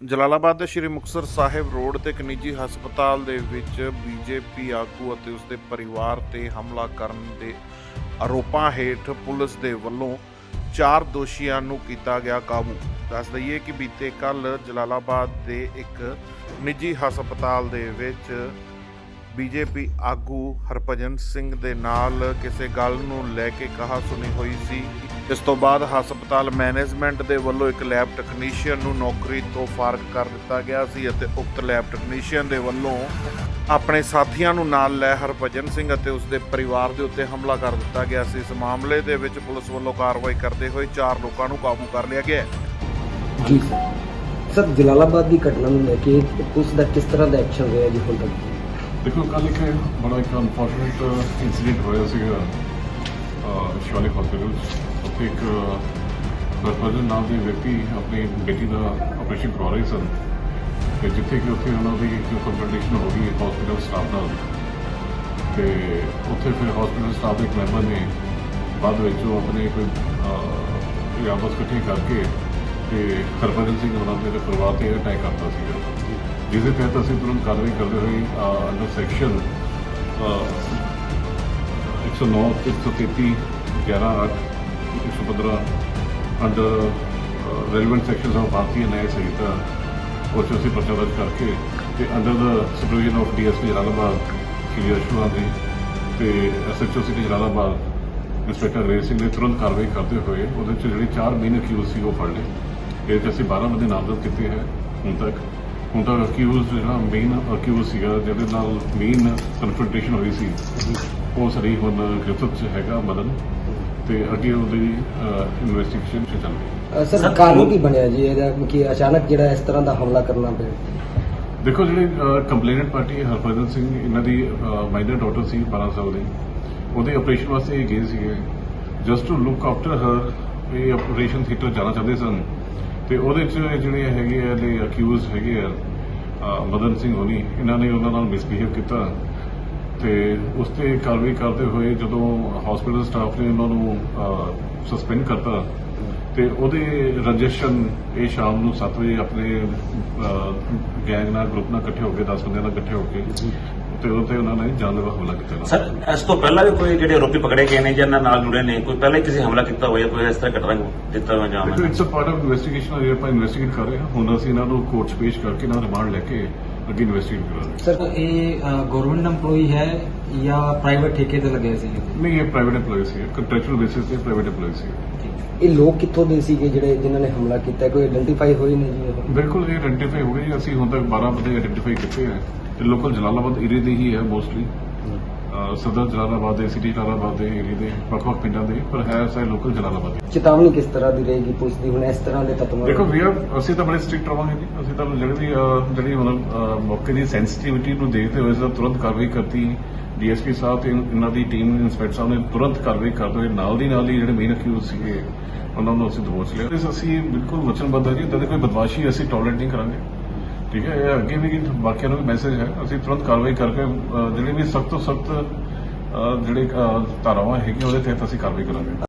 ਜਲਾਲਾਬਾਦ ਦੇ ਸ਼੍ਰੀ ਮੁਕਤਸਰ ਸਾਹਿਬ ਰੋਡ ਤੇ ਇੱਕ ਨਿੱਜੀ ਹਸਪਤਾਲ ਦੇ ਵਿੱਚ ਬੀਜੇਪੀ ਆਗੂ ਅਤੇ ਉਸਦੇ ਪਰਿਵਾਰ ਤੇ ਹਮਲਾ ਕਰਨ ਦੇ ਆਰੋਪਾਂ ਹੇਠ ਪੁਲਿਸ ਦੇ ਵੱਲੋਂ ਚਾਰ ਦੋਸ਼ੀਆਂ ਨੂੰ ਕੀਤਾ ਗਿਆ ਕਾਬੂ। ਦੱਸ ਦਈਏ ਕਿ ਬੀਤੇ ਕੱਲ ਜਲਾਲਾਬਾਦ ਦੇ ਇੱਕ ਨਿੱਜੀ ਹਸਪਤਾਲ ਦੇ ਵਿੱਚ ਬੀਜੇਪੀ ਆਗੂ ਹਰਭਜਨ ਸਿੰਘ ਦੇ ਨਾਲ ਕਿਸੇ ਗੱਲ ਨੂੰ ਲੈ ਕੇ ਕਹਾ ਸੁਣੀ ਹੋਈ ਸੀ। ਇਸ ਤੋਂ ਬਾਅਦ ਹਸਪਤਾਲ ਮੈਨੇਜਮੈਂਟ ਦੇ ਵੱਲੋਂ ਇੱਕ ਲੈਬ ਟੈਕਨੀਸ਼ੀਅਨ ਨੂੰ ਨੌਕਰੀ ਤੋਂ ਫਾਰਗ ਕਰ ਦਿੱਤਾ ਗਿਆ ਸੀ ਅਤੇ ਉਕਤ ਲੈਬ ਟੈਕਨੀਸ਼ੀਅਨ ਦੇ ਵੱਲੋਂ ਆਪਣੇ ਸਾਥੀਆਂ ਨੂੰ ਨਾਲ ਲੈ ਹਰਭਜਨ ਸਿੰਘ ਅਤੇ ਉਸ ਦੇ ਪਰਿਵਾਰ ਦੇ ਉੱਤੇ ਹਮਲਾ ਕਰ ਦਿੱਤਾ ਗਿਆ ਸੀ। ਇਸ ਮਾਮਲੇ ਦੇ ਵਿੱਚ ਪੁਲਿਸ ਵੱਲੋਂ ਕਾਰਵਾਈ ਕਰਦੇ ਹੋਏ ਚਾਰ ਲੋਕਾਂ ਨੂੰ ਕਾਬੂ ਕਰ ਲਿਆ ਗਿਆ ਜੀ, ਸਰ, ਜਲਾਲਾਬਾਦ ਦੀ ਘਟਨਾ ਨੂੰ ਲੈ ਕੇ ਪੁਲਿਸ ਦਾ ਕਿਸ ਤਰ੍ਹਾਂ ਦਾ ਐਕਸ਼ਨ ਰਿਹਾ ਜੀ ਹੁਣ ਤੱਕ? ਦੇਖੋ ਕੱਲ ਇੱਕ ਬੜਾ ਇੱਕ ਅਨਫੋਰਚੂਨੇਟ ਇਨਸੀਡੈਂਟ ਹੋਇਆ ਸੀਗਾ, ਅਹ, ਸ਼ਿਵਾਲਿਕ ਹਸਪੀਟਲ ਉੱਥੇ ਇੱਕ ਹਰਭਜਨ ਨਾਮ ਦੇ ਵਿਅਕਤੀ ਆਪਣੀ ਬੇਟੀ ਦਾ ਆਪਰੇਸ਼ਨ ਕਰਵਾ ਰਹੇ ਸਨ। ਤੇ ਜਿੱਥੇ ਕਿ ਉੱਥੇ ਉਹਨਾਂ ਦੀ ਜੋ ਕੰਫਰਟੇਸ਼ਨ ਹੋ ਗਈ ਹਸਪੀਟਲ ਸਟਾਫ ਨਾਲ। ਤੇ ਉੱਥੇ ਫਿਰ ਹਸਪੀਟਲ ਸਟਾਫ ਦੇ ਇੱਕ ਮੈਂਬਰ ਨੇ ਬਾਅਦ ਵਿੱਚ ਉਹ ਆਪਣੇ ਕੋਈ ਆਪਸ ਇਕੱਠੇ ਕਰਕੇ ਤੇ ਹਰਭਜਨ ਸਿੰਘ ਉਹਨਾਂ ਦੇ ਪਰਿਵਾਰ ਤੇ ਅਟੈਕ ਕਰਤਾ ਸੀਗਾ। ਜਿਸ ਦੇ ਤਹਿਤ ਅਸੀਂ ਤੁਰੰਤ ਕਾਰਵਾਈ ਕਰਦੇ ਹੋਏ under section 109 133 11 8 115 under relevant sections of Bharatiya Nyaya Sanhita ਉਹ 'ਚ ਅਸੀਂ ਪਰਚਾ ਦਰਜ ਕਰਕੇ ਤੇ under the supervision of DSP Jalalabad, Shri Ashwa ji ਤੇ ਐਸਐਚਓ ਸਿਟੀ ਜਲਾਲਾਬਾਦ, ਇੰਸਪੈਕਟਰ ਰੇਸ ਸਿੰਘ ਨੇ ਤੁਰੰਤ ਕਾਰਵਾਈ ਕਰਦੇ ਹੋਏ ਉਹਦੇ 'ਚ ਜਿਹੜੇ ਚਾਰ ਮਹੀਨੇ ਅਕਿਊਜ਼ ਸੀ ਉਹ ਫੜ ਲਏ। ਇਹ 'ਚ ਅਸੀਂ 12 ਬੰਦੇ ਨਾਮਜ਼ਦ ਕੀਤੇ ਹੈ ਹੁਣ ਤੱਕ। ਹੁਣ ਤੱਕ ਅਕਿਊਜ਼ ਜਿਹੜਾ ਮੇਨ ਅਕਿਊਜ਼ ਸੀਗਾ ਜਿਹਦੇ ਨਾਲ ਮੇਨ ਕਨਫਰੰਟੇਸ਼ਨ ਹੋਈ ਸੀ। ਉਹ ਸਰੀ ਹੁਣ ਗ੍ਰਿਫਤ 'ਚ ਹੈਗਾ ਮਦਨ ਤੇ ਅੱਗੇ ਉਹਦੀ ਇਨਵੈਸਟੀਗੇਸ਼ਨ ਚੱਲ ਰਹੀ। ਹੈ ਸਰ ਕਾਰਨ ਕੀ ਬਣਿਆ ਜੀ? ਇਹਦਾ ਕਿ ਅਚਾਨਕ ਜਿਹੜਾ ਇਸ ਤਰ੍ਹਾਂ ਦਾ ਹਮਲਾ ਕਰਨਾ ਪਿਆ। ਦੇਖੋ ਜਿਹੜੀ ਕੰਪਲੇਨੈਂਟ ਪਾਰਟੀ ਹਰਭਜਨ ਸਿੰਘ ਇਹਨਾਂ ਦੀ ਮਾਈਨਰ ਡਾਟਰ ਸੀ 12 ਸਾਲ ਦੀ। ਉਹਦੇ ਆਪਰੇਸ਼ਨ ਵਾਸਤੇ ਇਹ ਗਏ ਸੀਗੇ। ਜਸਟ ਟੂ ਲੁੱਕ ਆਫਟਰ ਹਰ ਇਹ ਆਪਰੇਸ਼ਨ ਥੀਏਟਰ ਜਾਣਾ ਚਾਹੁੰਦੇ ਸਨ ਤੇ ਉਹਦੇ ਚ ਜਿਹੜੇ ਹੈਗੇ ਆ ਦੇ ਅਕਿਊਜ਼ ਹੈਗੇ ਆ ਮਦਨ ਸਿੰਘ ਹੋਣੀ, ਇਹਨਾਂ ਨੇ ਉਹਨਾਂ ਨਾਲ ਮਿਸਬੀਹੇਵ ਕੀਤਾ ਤੇ ਉਸ ਤੇ ਕਾਰਵਾਈ ਕਰਦੇ ਹੋਏ ਜਦੋਂ ਹਸਪੀਟਲ ਸਟਾਫ ਨੇ ਉਹਨਾਂ ਨੂੰ ਸਸਪੈਂਡ ਕਰਤਾ ਤੇ ਉਹਦੇ ਰਜਿਸਟ੍ਰੇਸ਼ਨ ਇਹ ਸ਼ਾਮ ਨੂੰ 7 ਵਜੇ ਆਪਣੇ ਗੈਂਗ ਨਾਲ ਗਰੁੱਪ ਨਾਲ ਇਕੱਠੇ ਹੋ ਕੇ 10 ਬੰਦੇ ਨਾਲ ਇਕੱਠੇ ਹੋ ਕੇ ਤੇ ਉਹ ਤੇ ਉਹਨਾਂ ਨੇ ਜਾਨਲੇਵਾ ਹਮਲਾ ਕੀਤਾ। ਸਰ ਇਸ ਤੋਂ ਪਹਿਲਾਂ ਵੀ ਕੋਈ ਜਿਹੜੇ ਆਰੋਪੀ ਪਕੜੇ ਗਏ ਨੇ ਜਾਂ ਇਹਨਾਂ ਨਾਲ ਜੁੜੇ ਨੇ ਕੋਈ ਪਹਿਲਾਂ ਹੀ ਕਿਸੇ ਹਮਲਾ ਕੀਤਾ ਹੋਇਆ ਕੋਈ ਇਸ ਤਰ੍ਹਾਂ ਘਟਨਾ ਦਿੱਤਾ ਹੋਇਆ ਜਾਂ it's a part of investigation ਆਪਾਂ ਇਨਵੈਸਟੀਗੇਟ ਕਰ ਰਹੇ ਹਾਂ। ਹੁਣ ਅਸੀਂ ਇਹਨਾਂ ਨੂੰ ਕੋਰਟ ਪੇਸ਼ ਕਰਕੇ ਇਹਨਾਂ ਦਾ ਰਿਮਾਂਡ ਲੈ ਕੇ ਅੱਗੇ ਇਨਵੈਸਟੀਗੇਟ ਕਰਾਂਗੇ ਸਰ ਇਹ ਗਵਰਨਮੈਂਟ EMPLOYE ਹੈ ਜਾਂ ਪ੍ਰਾਈਵੇਟ ਠੇਕੇ ਤੇ ਲੱਗੇ ਸੀ? ਨਹੀਂ ਇਹ ਪ੍ਰਾਈਵੇਟ EMPLOYE ਸੀ। ਕੰਟਰੈਕਚੁਅਲ ਬੇਸਿਸ ਤੇ ਪ੍ਰਾਈਵੇਟ EMPLOYE ਸੀ। ਇਹ ਲੋਕ ਕਿੱਥੋਂ ਦੇ ਸੀਗੇ ਜਿਹੜੇ ਜਿਨ੍ਹਾਂ ਨੇ ਹਮਲਾ ਕੀਤਾ? ਕੋਈ ਆਇਡੈਂਟੀਫਾਈ ਹੋਏ ਨੇ ਜੀ? ਬਿਲਕੁਲ ਇਹ ਆਇਡੈਂਟੀਫਾਈ ਹੋ ਗਈ। ਅਸੀਂ ਹੁਣ ਤੱਕ 12 ਬੰਦੇ ਆਇਡੈਂਟੀਫਾਈ ਕੀਤੇ ਹੈ ਤੇ ਲੋਕਲ ਜਲਾਲਾਬਾਦ ਏਰੀਆ ਦੇ ਹੀ ਹੈ ਮੋਸਟਲੀ ਸਦਰ ਜਲਾਲਾਬਾਦ ਦੇ ਸਿਟੀ ਜਲਾਲਾਬਾਦ ਦੇ ਏਰੀਆ ਦੇ ਵੱਖ-ਵੱਖ ਪਿੰਡਾਂ ਦੇ ਪਰ ਹੈ ਸਾਰੇ ਲੋਕਲ ਜਲਾਲਾਬਾਦ ਦੇ। ਚੇਤਾਵਨੀ ਕਿਸ ਤਰ੍ਹਾਂ ਦੀ ਰਹੇਗੀ ਪੁਲਿਸ ਦੀ? ਹੁਣ ਇਸ ਤਰ੍ਹਾਂ ਦੇ ਤੱਤਾਂ ਦੇਖੋ ਵੀ ਅਸੀਂ ਤਾਂ ਬੜੇ ਸਟ੍ਰਿਕਟ ਰਵਾਂਗੇ ਜੀ। ਅਸੀਂ ਤਾਂ ਜਿਹੜੀ ਵੀ ਅਹ, ਜਿਹੜੀ ਅਹ, ਮੌਕੇ ਦੀ ਸੈਂਸਿਟੀਵਿਟੀ ਨੂੰ ਦੇਖਦੇ ਹੋਏ ਅਸੀਂ ਤੁਰੰਤ ਕਾਰਵਾਈ ਕਰਤੀ। ਡੀਐਸਪੀ ਸਾਹਿਬ ਤੇ ਇਹਨਾਂ ਦੀ ਟੀਮ ਇੰਸਪੈਕਟਰ ਸਾਹਿਬ ਨੇ ਤੁਰੰਤ ਕਾਰਵਾਈ ਕਰਦੇ ਹੋਏ ਨਾਲ ਦੀ ਨਾਲ ਹੀ ਜਿਹੜੇ ਮੇਨ ਅਕਿਊਜ਼ ਸੀਗੇ ਉਹਨਾਂ ਨੂੰ ਅਸੀਂ ਦਬੋਚ ਲਿਆ। ਇਸ ਅਸੀਂ ਬਿਲਕੁਲ ਵਚਨਬੱਧ ਹਾਂ ਜੀ। ਇਦਾਂ ਦੀ ਕੋਈ ਬਦਮਾਸ਼ੀ ਅਸੀਂ ਟੋਲਰੇਟ ਨਹੀਂ ਕਰਾਂਗੇ। ਠੀਕ ਹੈ ਇਹ ਅੱਗੇ ਵੀ ਬਾਕੀਆਂ ਨੂੰ ਵੀ ਮੈਸੇਜ ਹੈ। ਅਸੀਂ ਤੁਰੰਤ ਕਾਰਵਾਈ ਕਰਕੇ ਅਹ, ਜਿਹੜੇ ਵੀ ਸਖਤ ਤੋਂ ਸਖਤ ਜਿਹੜੇ ਧਾਰਾਵਾਂ ਹੈਗੀਆਂ ਉਹਦੇ ਤਹਿਤ ਅਸੀਂ ਕਾਰਵਾਈ ਕਰਾਂਗੇ।